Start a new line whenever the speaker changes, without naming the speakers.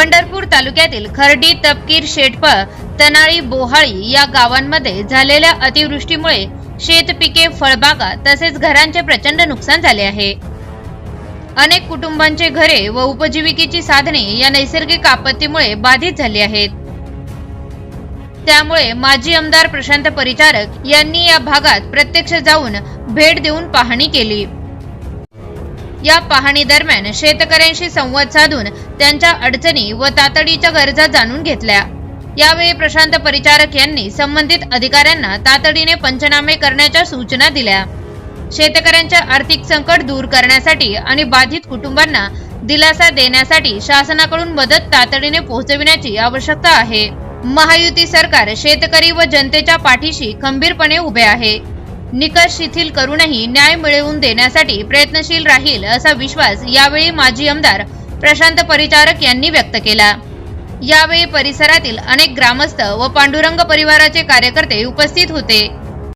पंढरपूर तालुक्यातील खर्डी तपकीर शेटफळ तनाळी बोहाळी या गावांमध्ये झालेल्या अतिवृष्टीमुळे शेतपिके फळबागा तसेच घरांचे प्रचंड नुकसान झाले आहे. अनेक कुटुंबांचे घरे व उपजीविकेची साधने या नैसर्गिक आपत्तीमुळे बाधित झाली आहेत. त्यामुळे माजी आमदार प्रशांत परिचारक यांनी या भागात प्रत्यक्ष जाऊन भेट देऊन पाहणी केली. या पाहणी दरम्यान शेतकऱ्यांशी संवाद साधून त्यांच्या अडचणी व तातडीच्या गरजा जाणून घेतल्या. यावेळी प्रशांत परिचारक यांनी संबंधित अधिकाऱ्यांना तातडीने पंचनामे करण्याच्या सूचना दिल्या. शेतकऱ्यांचे आर्थिक संकट दूर करण्यासाठी आणि बाधित कुटुंबांना दिलासा देण्यासाठी शासनाकडून मदत तातडीने पोहोचविण्याची आवश्यकता आहे. महायुती सरकार शेतकरी व जनतेच्या पाठीशी खंबीरपणे उभे आहे. निकष शिथिल करूनही न्याय मिळवून देण्यासाठी प्रयत्नशील राहील असा विश्वास यावेळी माजी आमदार प्रशांत परिचारक यांनी व्यक्त केला. यावेळी परिसरातील अनेक ग्रामस्थ व पांडुरंग परिवाराचे कार्यकर्ते उपस्थित होते.